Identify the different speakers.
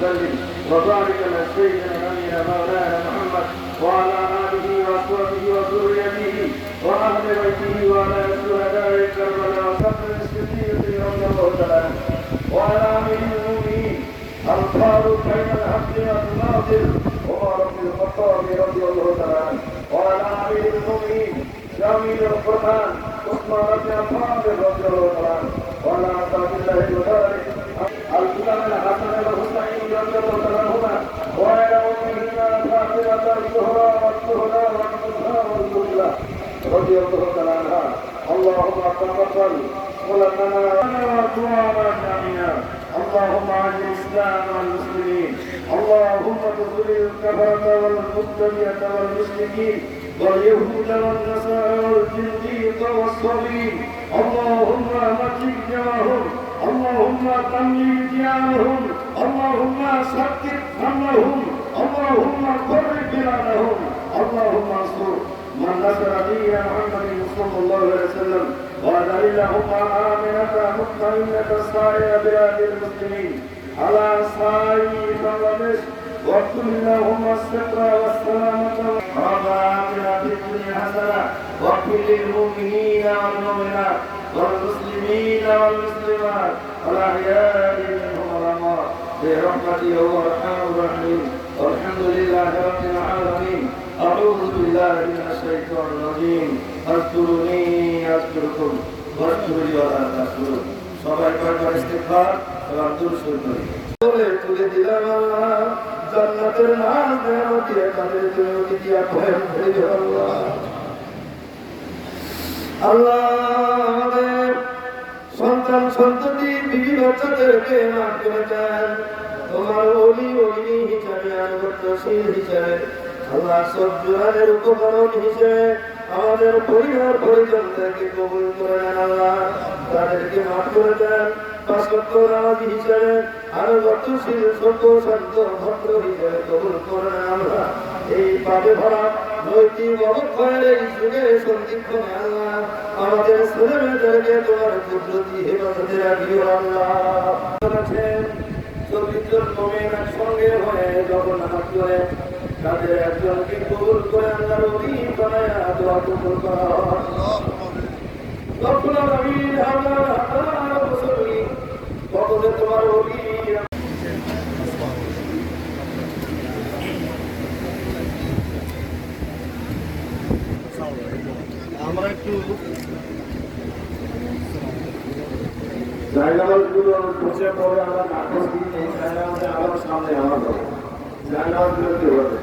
Speaker 1: وسلم وبارك على سيدنا نبينا مولانا محمد وعلى اله واصحابه وذريته واهل بيته وعلى شهداء كربلاء وصبر الصديق رضي الله تعالى عنه وعلى امير المؤمنين الفاروق بين الحق والباطل عمر بن الخطاب رضي الله تعالى عنه وعلى امير المؤمنين جميل القران عثمان بن عفان رضي الله تعالى عنه وعلى اصحاب الله المبارك الإمام الحسن والحسين رضي الله تعالى عنهما وعلى أمهما فاطمة الزهراء والزهراء والمصطفى والمصطفى رضي الله تعالى عنها اللهم تقبل ولنا ودعاء جميعا اللهم اعز الاسلام والمسلمين اللهم تزل الكفرة والمبتدئة والمشركين واليهود والنصارى والزنديق والصليب اللهم مكن جمعهم اللهم تميم ديارهم اللهم سكت همهم اللهم قرب بلادهم اللهم انصر من نصر دين محمد صلى الله عليه وسلم وذللهم آمنة مطمئنة سائر بلاد المسلمين على سائر بنغلاديش واكتب اللهم الستر والسلامة والمسلمين والمسلمات الأحياء منهم والأموات برحمته هو الرحمن الرحيم والحمد لله رب العالمين أعوذ بالله من الشيطان الرجيم اذكروني أذكركم واشكروا ولا تكفرون সবাই কয়েকবার ইস্তেগফার এবং দুরূদ করি বলে তুলে দিলাম আল্লাহ জান্নাতের নাম দেওয়া দিয়ে তাদের তুমি দিয়া ভয় ভরে আল্লাহ আল্লাহ আমাদের সন্তান, সন্ততি বিবি করে তোমার অলি অলি হিসাবে আনুগত্যশীল হিসাবে, আল্লাহ সব জোয়ানের উপকরণ হিসেবে আমাদের পরিবার পরিজনদেরকে কবুল করে নেন আল্লাহ। তাদেরকে মাফ করে দেন নামাজ হিসেবে আরও গতশীল সত্য, শান্ত, ভদ্র হিসেবে কবুল করে নেন আল্লাহ। এই পাবে ভরা নৈতিক অবক্ষয়ের যুগে সন্দিগ্ধ আল্লাহ আমাদের মেয়েদেরকে তোমার কুদরতি হেফাজতে রাখিও আল্লাহ। আছেন চব্বিশ জন মোমেন একসঙ্গে হয়ে যখন নামাজ করে তাদের একজনকে কবুল করে আল্লাহর অধীন বানায় দোয়া কবুল করা। রব্বুল আলামিন
Speaker 2: আমরা একটু
Speaker 1: জায়গাগুলো খুঁজে পড়ে আমরা নাটক দিই আমার সামনে আমার হবে জায়গাগুলো কি হবে?